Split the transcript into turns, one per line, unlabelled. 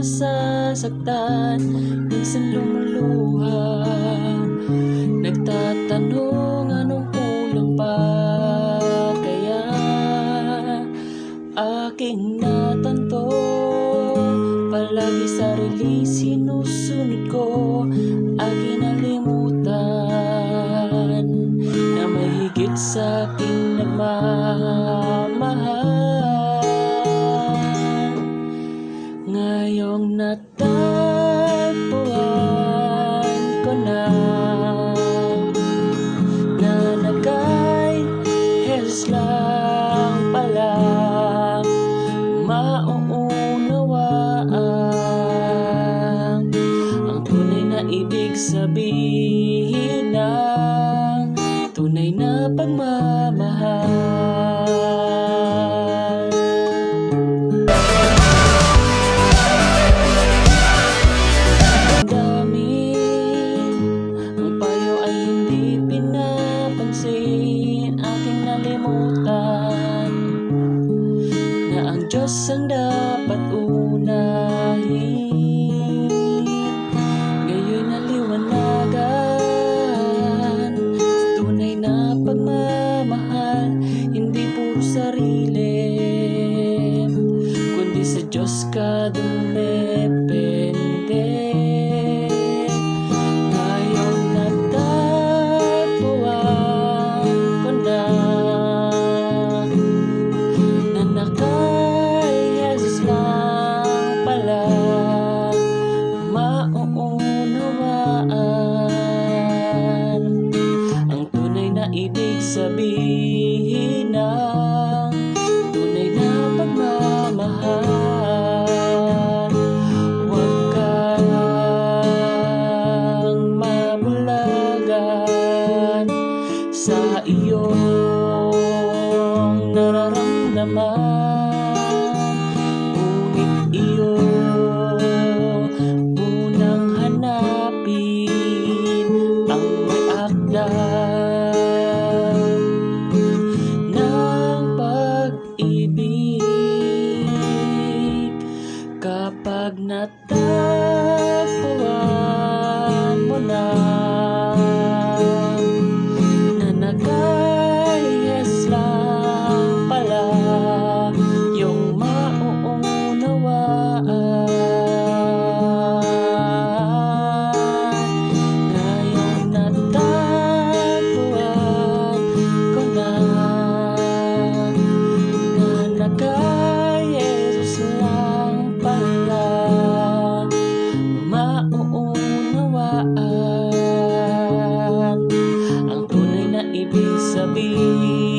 nasasaktan Minsan lumuluha. Nagtatanong anong kulang pa? Kaya aking natanto Palagi sarili sinusunod ko Aking nalimutan Na may higit sa aking nagmamahal Mauunawaan. Ang tunay na ibig sabihin ng Tunay na pagmamahal Diyos ang dapat unahin. Ngayon naliwanagan Sa tunay na pagmamahal Hindi puro sarili Kundi sa Diyos ka dumepende sabihin ng Tunay na pagmamahal. Huwag kang Sa iyong nararamdaman. Ngunit iyo mauunawaan ang tunay na ibig sabihin